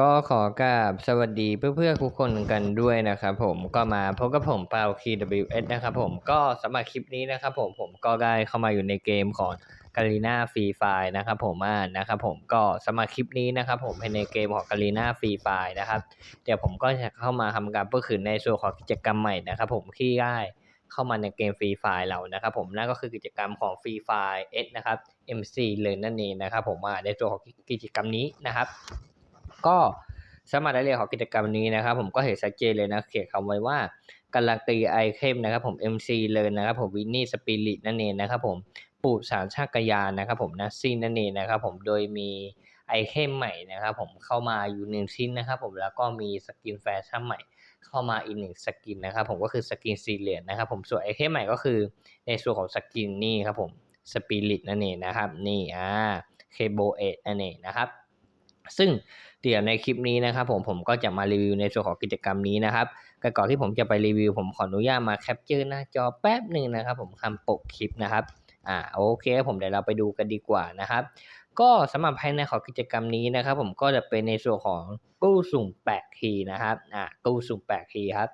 ก็ขอกราบสวัสดีเพื่อนๆทุกคนกันด้วยนะครับผมก็มาพบกับผมเปา KWS นะครับผมก็สำหรับคลิปนี้นะครับผมผมก็ได้เข้ามาอยู่ในเกมของกาลีนาฟรีไฟนะครับผมอ่านะครับผมก็สำหรับคลิปนี้นะครับผมในเกมของกาลีนาฟรีไฟนะครับเดี๋ยวผมก็จะเข้ามาทำการเพื่อคืนในส่วนของกิจกรรมใหม่นะครับผมที่ได้เข้ามาในเกมฟรีไฟเรานะครับผมนั่นก็คือกิจกรรมของฟรีไฟ S นะครับ MC เลยนั่นเองนะครับผมในส่วนของกิจกรรมนี้นะครับ ก็สามารถได้เรียนของกิจกรรมนี้นะครับ ผมก็เห็นชัดเจนเลยนะเขียนคำไว้ว่าการันตีไอเทมนะครับผม MC เลยนะครับผมวินนี่สปิริตนั่นเองนะครับผมปูสารชาติกยานนะครับผมนัสซินนั่นเองนะครับผมโดยมีไอเทมใหม่นะครับผมเข้ามาอยู่หนึ่งชิ้นนะครับผมแล้วก็มีสกินแฟชั่นใหม่เข้ามาอีกหนึ่งสกินนะครับผมก็คือสกินซีเรียนะครับผมส่วนไอเทมใหม่ก็คือในส่วนของสกินนี่ครับผมสปิริตนั่นเองนะครับนี่อ่าเคโบเอนั่นเองนะครับ ซึ่งเดี๋ยวในคลิปนี้นะครับผมผมก็จะมารีวิวในส่วนของกิจกรรมนี้นะครับก่อนที่ผมจะไปรีวิวผมขออนุญาตมาแคปเจอร์หน้าจอแป๊บหนึ่งนะครับ ผมคำปกคลิปนะครับอ่าโอเคผมเดี๋ยวเราไปดูกันดีกว่านะครับ ก็สำหรับภายในของกิจกรรมนี้นะครับ ผมก็จะเป็นในส่วนของกู้สุ่มแปดคีนะครับอ่ากู้สุ่มแปดคีครับ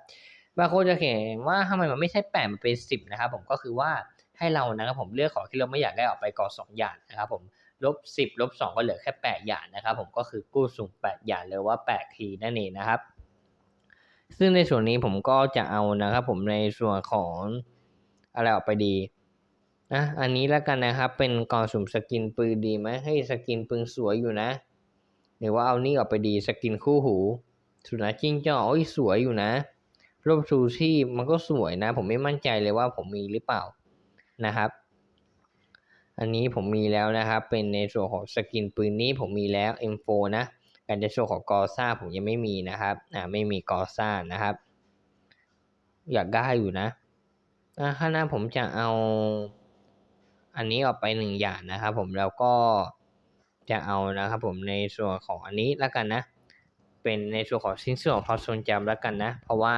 บางคนจะเห็นว่าทำไมมันไม่ใช่แปดมันเป็นสิบนะครับ ผมก็คือว่าให้เรานะครับผมเลือกของที่เราไม่อยากได้ออกไปก่อนสองอย่างนะครับ ผม ลบสิบลบสองก็เหลือแค่แปดอย่างนะครับ ผมก็คือกู้สุ่มแปดอย่างหรือว่าแปดคีนั่นเองนะครับ ซึ่งในส่วนนี้ผมก็จะเอานะครับ ผมในส่วนของอะไรออกไปดีนะอันนี้แล้วกันนะครับ เป็นกองสุ่มสกินปืนดีไหมให้สกินปืนสวยอยู่นะหรือว่าเอานี่ออกไปดีสกินคู่หูสุนัขจิ้งจอกโอ้ยสวยอยู่นะรูปซูชี่มันก็สวยนะ ผมไม่มั่นใจเลยว่าผมมีหรือเปล่านะครับ อันนี้ผมมีแล้วนะครับ เป็นในส่วนของสกินปืนนี้ผมมีแล้ว M4 นะการในส่วนของกอซ่าผมยังไม่มีนะครับอ่าไม่มีกอซ่านะครับ อยากได้อยู่นะอ่าข้างหน้าผมจะเอา อันนี้ออกไปหนึ่งอย่างนะครับ ผมแล้วก็จะเอานะครับ ผมในส่วนของอันนี้แล้วกันนะ เป็นในส่วนของชิ้นส่วนของพอสนจำแล้วกันนะ เพราะว่า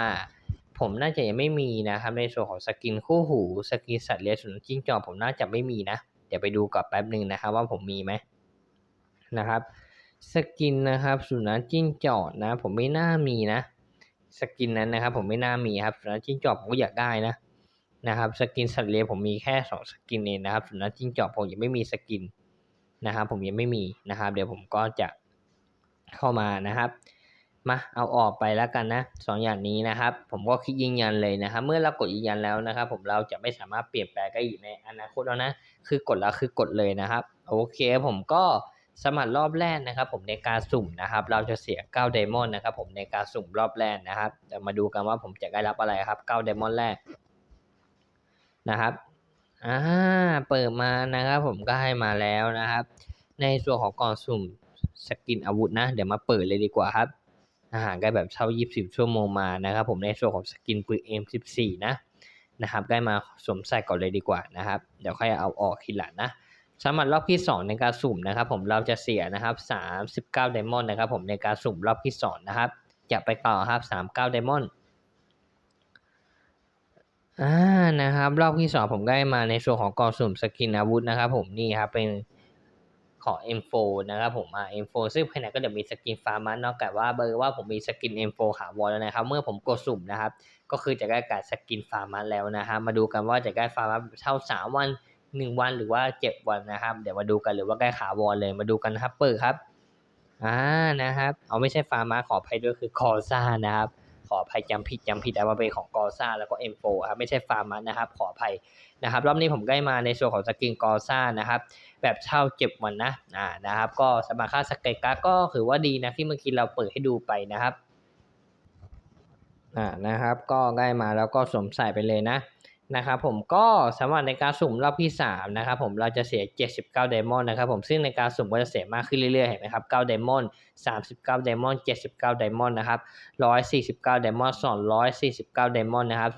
ผมน่าจะยังไม่มีนะครับ ในส่วนของสกินคู่หู สกินสัตว์เลี้ยงสุนัขจิ้งจอกผมน่าจะไม่มีนะ เดี๋ยวไปดูก่อนแป๊บหนึ่งนะครับว่าผมมีไหมนะครับ สกินนะครับสุนัขจิ้งจอกนะ ผมไม่น่ามีนะ สกินนั้นนะครับ ผมไม่น่ามีครับสุนัขจิ้งจอกผมก็อยากได้นะนะครับสกินสัตว์เลี้ยงผมมีแค่สองสกินเองนะครับสุนัขจิ้งจอกผมยังไม่มีสกินนะครับ ผมยังไม่มีนะครับ เดี๋ยวผมก็จะเข้ามานะครับ มาเอาออกไปแล้วกันนะสองอย่างนี้นะครับ ผมก็คลิกยืนยันเลยนะครับ เมื่อเรากดยืนยันแล้วนะครับ ผมเราจะไม่สามารถเปลี่ยนแปลงได้อีกในอนาคตแล้วนะคือกดแล้วคือกดเลยนะครับ โอเคผมก็สมัครรอบแรกนะครับ ผมในการสุ่มนะครับ เราจะเสีย9ไดมอนด์นะครับ ผมในการสุ่มรอบแรกนะครับเดี๋ยวมาดูกันว่าผมจะได้รับอะไรครับ9ไดมอนด์แรกนะครับอ่าเปิดมานะครับ ผมก็ให้มาแล้วนะครับ ในส่วนของกล่องสุ่มสกินอาวุธนะ เดี๋ยวมาเปิดเลยดีกว่าครับ อาหารได้แบบเช่า 20 ชั่วโมงมานะครับผมในส่วนของสกินปืน M14 นะนะครับได้มาสวมใส่ก่อนเลยดีกว่านะครับ เดี๋ยวค่อยเอาออกทีหลังนะสำหรับรอบที่ 2 ในการสุ่มนะครับ ผมเราจะเสียนะครับ 39 ไดมอนด์นะครับผมในการสุ่มรอบที่ 2 นะครับจะไปต่อครับ 39 ไดมอนด์อ่านะครับ รอบที่ 2 ผมได้มาในส่วนของกองสุ่มสกินอาวุธนะครับ ผมนี่ครับเป็น ของ M4 นะครับผมอ่า M4 ซึ่งภายในก็จะมีสกินฟาร์มันนอกจากว่าเบอร์ว่าผมมีสกิน M4 หาวอลแล้วนะครับ เมื่อผมกดสุ่มนะครับ ก็คือจะได้การสกินฟาร์มันแล้วนะครับมาดูกันว่าจะได้ฟาร์มันเท่าสามวันหนึ่งวันหรือว่าเจ็ดวันนะครับ เดี๋ยวมาดูกันหรือว่าได้ขาวอลเลยมาดูกันนะครับเปิดครับอ่านะครับ เอาไม่ใช่ฟาร์มาขออภัยด้วยคือคอซ่านะครับ ขออภัยจำผิดจำผิดแต่ว่าเป็นของกอซ่าแล้วก็ M4 ครับไม่ใช่ฟาร์มันนะครับขออภัยนะครับรอบนี้ผมได้มาในส่วนของสกินกอซ่านะครับแบบเช่าเจ็บวันนะอ่านะครับก็สมาค่าสเกการ์ก็ถือว่าดีนะที่เมื่อกี้เราเปิดให้ดูไปนะครับอ่านะครับก็ได้มาแล้วก็สวมใส่ไปเลยนะ นะครับผมก็สำหรับในการสุ่มรอบที่3นะครับผมเราจะเสีย 79ไดมอนด์นะครับผมซึ่งในการสุ่มก็จะเสียมากขึ้นเรื่อยๆเห็นไหมครับ9ไดมอนด์39ไดมอนด์79ไดมอนด์นะครับ149ไดมอนด์249ไดมอนด์นะครับ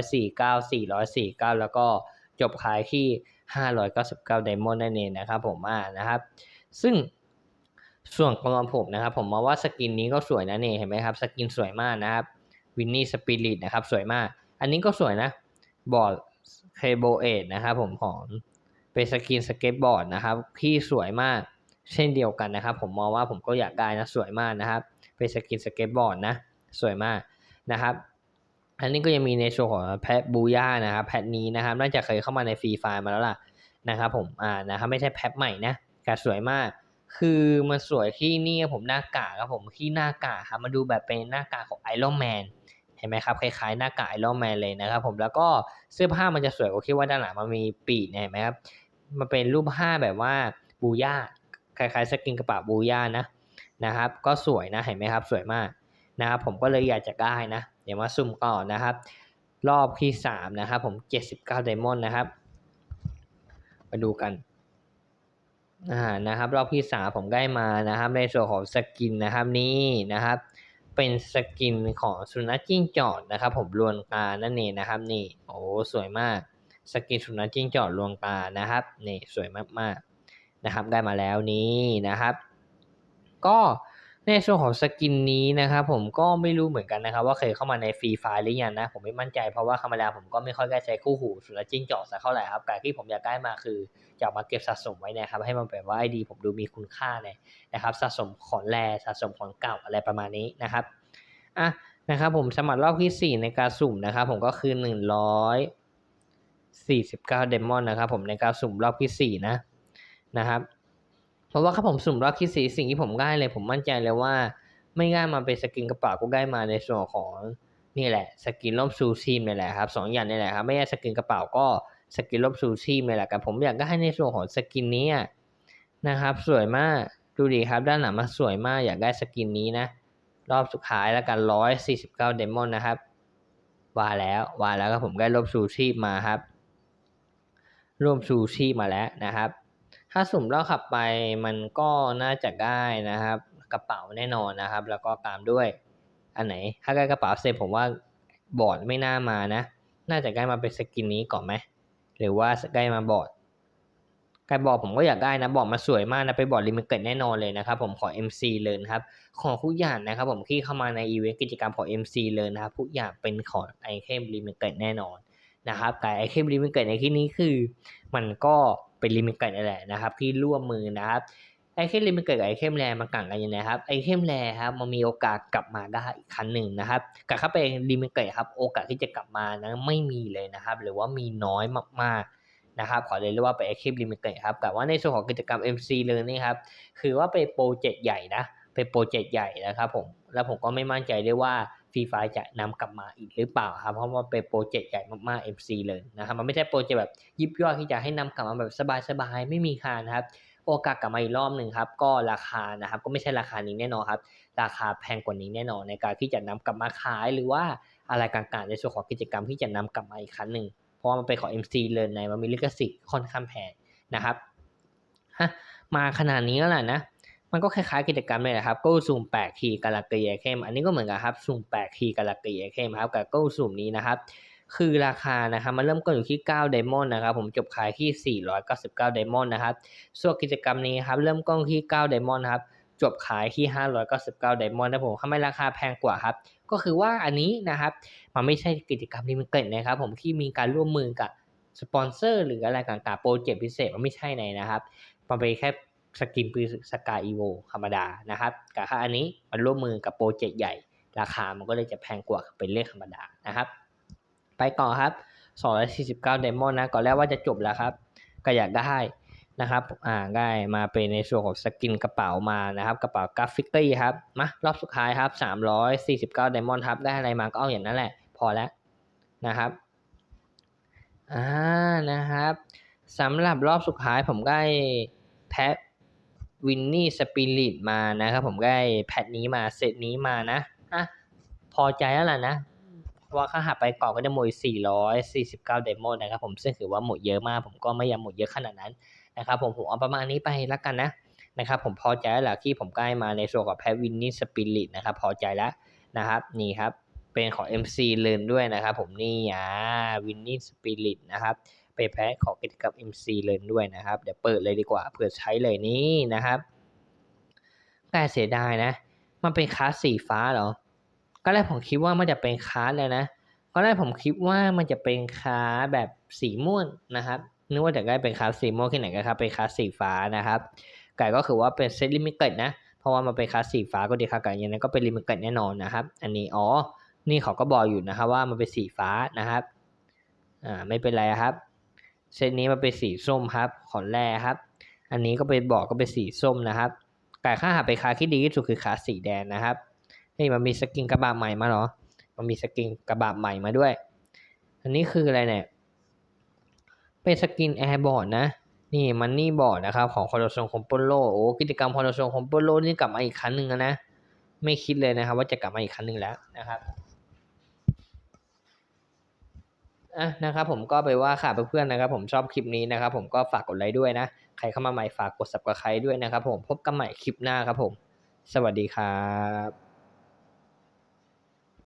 349 449 แล้วก็จบขายที่ 599ไดมอนด์นั่นเองนะครับผมอ่านะครับ ซึ่งส่วนของผมนะครับ ผมมองว่าสกินนี้ก็สวยนะเนี่เห็นไหมครับสกินสวยมากนะครับวินนี่สปิริตนะครับสวยมาก อันนี้ก็สวยนะ บอร์ดเคเบิลเอนะครับผมของเป็นสกินสเก็ตบอร์ดนะครับที่สวยมากเช่นเดียวกันนะครับ ผมมองว่าผมก็อยากได้นะสวยมากนะครับ เป็นสกินสเก็ตบอร์ดนะสวยมากนะครับ อันนี้ก็ยังมีในส่วนของแพทบูย่านะครับแพทนี้นะครับน่าจะเคยเข้ามาในฟรีไฟล์มาแล้วล่ะนะครับผมอ่านะครับไม่ใช่แพทใหม่นะแต่สวยมาก คือมันสวยที่นี่ผมหน้ากากครับผมที่หน้ากากครับมาดูแบบเป็นหน้ากากของไอรอนแมน เห็นไหมครับคล้ายๆหน้ากากไอรอนแมนเลยนะครับผมแล้วก็เสื้อผ้ามันจะสวยกว่าที่ว่าด้านหลังมันมีปีกเนี่ยเห็นไหมครับมันเป็นรูปผ้าแบบว่าบูย่าคล้ายๆสกินกระเป๋าบูย่านะนะครับ ก็สวยนะเห็นไหมครับสวยมากนะครับผมก็เลยอยากจะได้นะ เดี๋ยวมาซุ่มก่อนนะครับ รอบที่สามนะครับผมเจ็ดสิบเก้าไดมอนด์นะครับมาดูกันอ่านะครับ รอบที่สามผมได้มานะครับ ในส่วนของสกินนะครับนี่นะครับ เป็นสกินของสุนัขจิ้งจอกนะครับ ผมรวนตานั่นเองนะครับ นี่โอ้สวยมากสกินสุนัขจิ้งจอกรวงตานะครับนี่สวยมากๆนะครับ ได้มาแล้วนี้นะครับ ก็ ในส่วนของสกินนี้นะครับผมก็ไม่รู้เหมือนกันนะครับ ว่าเคยเข้ามาในฟรีไฟล์หรือยังนะ ผมไม่มั่นใจเพราะว่าธรรมดาผมก็ไม่ค่อยได้ใช้คู่หูสุนัขจิ้งจอกสักเท่าไหร่ครับแต่ที่ผมอยากได้มาคือจะมาเก็บสะสมไว้นะครับ ให้มันแบบว่าไอดีผมดูมีคุณค่าเนี่ยนะครับ สะสมของแรสะสมของเก่าอะไรประมาณนี้นะครับอะนะครับผมสมัครรอบที่สี่ในการสุ่มนะครับ ผมก็คือหนึ่งร้อยสี่สิบเก้าเดมอนนะครับ ผมในการสุ่มรอบที่สี่นะนะครับ ราะว่าถ้าผมสุ่มรอบที่สี่สิ่งที่ผมได้เลยผมมั่นใจเลยว่า ไม่ง่ายมาเป็นสกินกระเป๋าก็ได้มาในส่วนของนี่แหละ สกินร่มซูชีมนี่แหละครับสองอย่างนี่แหละครับไม่ใช่สกินกระเป๋าก็สกินร่มซูชีมนี่แหละกันผมอยากได้ในส่วนของสกินนี้นะครับ สวยมากดูดีครับ ด้านหลังมันสวยมากอยากได้สกินนี้นะ รอบสุดท้ายแล้วกันร้อยสี่สิบเก้าเดมอนนะครับว่าแล้วว่าแล้วก็ผมได้ร่มซูชีพมาครับร่วมชูชีพมาแล้วนะครับ ถ้าสุ่มรอบขับไปมันก็น่าจะได้นะครับ กระเป๋าแน่นอนนะครับ แล้วก็ตามด้วยอันไหน ถ้าได้กระเป๋าเสร็จผมว่าบอร์ดไม่น่ามานะ น่าจะได้มาเป็นสกินนี้ก่อนไหมหรือว่าได้มาบอร์ดกายบอร์ดผมก็อยากได้นะบอร์ดมาสวยมากนะไปบอร์ดลิมิเต็ดแน่นอนเลยนะครับผมขอ MC เลยนะครับของทุกอย่างนะครับผมที่เข้ามาในอีเวนต์กิจกรรมของ MC เลยนะครับทุกอย่างเป็นของไอเทมลิมิเต็ดแน่นอนนะครับการไอเทมลิมิเต็ดในที่นี้คือ มันก็ เป็นลิมิเต็ดนั่นแหละนะครับที่ร่วมมือนะครับไอเทมลิมิเต็ดกับไอเทมแรมันต่างกันยังไงครับไอเทมแรครับมันมีโอกาสกลับมาได้อีกครั้งหนึ่งนะครับกลับเข้าไปลิมิเต็ดครับโอกาสที่จะกลับมานะไม่มีเลยนะครับ หรือว่ามีน้อยมากๆนะครับขอเลยเรียกว่าเป็นไอเทมลิมิเต็ดครับแต่ว่าในส่วนของกิจกรรม MC เลยนี่ครับคือว่าเป็นโปรเจกต์ใหญ่นะเป็นโปรเจกต์ใหญ่นะครับผมแล้วผมก็ไม่มั่นใจด้วยว่า ฟีไฟจะนำกลับมาอีกหรือเปล่าครับ เพราะว่าเป็นโปรเจกต์ใหญ่มากๆ MC เลยนะครับ มันไม่ใช่โปรเจกต์แบบยิบย่อยที่จะให้นำกลับมาแบบสบายๆ ไม่มีคานะครับ โอกาสกลับมาอีกรอบหนึ่งครับ ก็ราคานะครับ ก็ไม่ใช่ราคานี้แน่นอนครับ ราคาแพงกว่านี้แน่นอนในการที่จะนำกลับมาขายหรือว่าอะไรต่างๆในส่วนของกิจกรรมที่จะนำกลับมาอีกครั้งหนึ่ง เพราะว่ามันเป็นของ MC เลยในมันมีลิขสิทธิ์ค่อนข้างแพงนะครับ ฮะ มาขนาดนี้แล้วแหละนะ มันก็คล้ายๆกิจกรรมเลยนะครับก็ซูมแปดคีกาลาเกียเข้มอันนี้ก็เหมือนกันครับซูมแปดคีกาลาเกียเข้มครับกับก็ซูมนี้นะครับคือราคานะครับมันเริ่มต้นอยู่ที่9ไดมอนด์นะครับผมจบขายที่ 499ไดมอนด์นะครับส่วนกิจกรรมนี้ครับเริ่มต้นที่9ไดมอนด์ครับจบขายที่ 599ไดมอนด์นะผมทำไมราคาแพงกว่าครับ ก็คือว่าอันนี้นะครับมันไม่ใช่กิจกรรมลิมิเต็ดนะครับผมที่มีการร่วมมือกับสปอนเซอร์หรืออะไรต่างๆโปรเจกต์พิเศษมันไม่ใช่ในนะครับมันเป็นแค่ สกินปืนสกายอีโวธรรมดานะครับกับค่าอันนี้มันร่วมมือกับโปรเจกต์ใหญ่ ราคามันก็เลยจะแพงกว่าเป็นเลขธรรมดานะครับ ไปต่อครับ 249ไดมอนนะก่อนแรกว่าจะจบแล้วครับ ก็อยากได้นะครับ อ่าได้มาเป็นในส่วนของสกินกระเป๋ามานะครับ กระเป๋ากราฟิตี้ครับ มารอบสุดท้ายครับ 349ไดมอนครับ ได้อะไรมาก็เอาอย่างนั้นแหละ พอแล้วนะครับ อ่า นะครับสำหรับรอบสุดท้ายผมได้แพท วินนี่สปิริตมานะครับผมได้แพทนี้มาเซตนี้มานะอะพอใจแล้วล่ะนะเพราะว่าค่าหับไปก่อก็จะหมด449เดโมนะครับผมซึ่งถือว่าหมดเยอะมาก ผมก็ไม่อยากหมดเยอะขนาดนั้นนะครับผมผมเอาประมาณนี้ไปแล้วกันนะนะครับผมพอใจแล้วล่ะที่ผมใกล้มาในส่วนกับแพทวินนี่สปิริตนะครับพอใจแล้วนะครับนี่ครับเป็นของ MC เลนด้วยนะครับผมนี่อ่าวินนี่สปิริตนะครับ ไปแพ้ของกิจกรรม MC เลยด้วยนะครับ เดี๋ยวเปิดเลยดีกว่าเผื่อใช้เลยนี่นะครับ แต่เสียดายนะ มันเป็นคลาสสีฟ้าเหรอก็แรกผมคิดว่ามันจะเป็นคลาสเลยนะก็แรกผมคิดว่ามันจะเป็นคลาสแบบสีม่วงนะครับนึกว่าจะได้เป็นคลาสสีม่วงที่ไหนกันครับเป็นคลาสสีฟ้านะครับไก่ก็คือว่าเป็นเซตลิมิเต็ดนะเพราะว่ามันเป็นคลาสสีฟ้าก็ดีครับไกับอย่างนั้นก็เป็นลิมิเต็ดแน่นอนนะครับ อันนี้อ๋อนี่เขาก็บอกอยู่นะครับว่ามันเป็นสีฟ้านะครับอ่าไม่เป็นไรครับ เซตนี้มันเป็นสีส้มครับ ขอแร่ครับ อันนี้ก็เป็นบอกก็เป็นสีส้มนะครับ แต่ค่าหาไปคาที่ดีที่สุดคือคาสีแดงนะครับนี่มันมีสกินกระบะใหม่มาเหรอ มันมีสกินกระบะใหม่มาด้วย อันนี้คืออะไรเนี่ย เป็นสกินแอร์บอร์ดนะ นี่มันนี่บอร์ดนะครับของคอร์ซงคอมโปโลโอ้กิจกรรมคอร์ซงคอมโปโลนี่กลับมาอีกครั้งหนึ่งนะ ไม่คิดเลยนะครับ ว่าจะกลับมาอีกครั้งหนึ่งแล้วนะครับ อ่ะนะครับผมก็ไปว่าค่ะเพื่อนๆนะครับ ผมชอบคลิปนี้นะครับ ผมก็ฝากกดไลค์ด้วยนะ ใครเข้ามาใหม่ฝากกด subscribe ด้วยนะครับ ผมพบกันใหม่คลิปหน้าครับผม สวัสดีครับ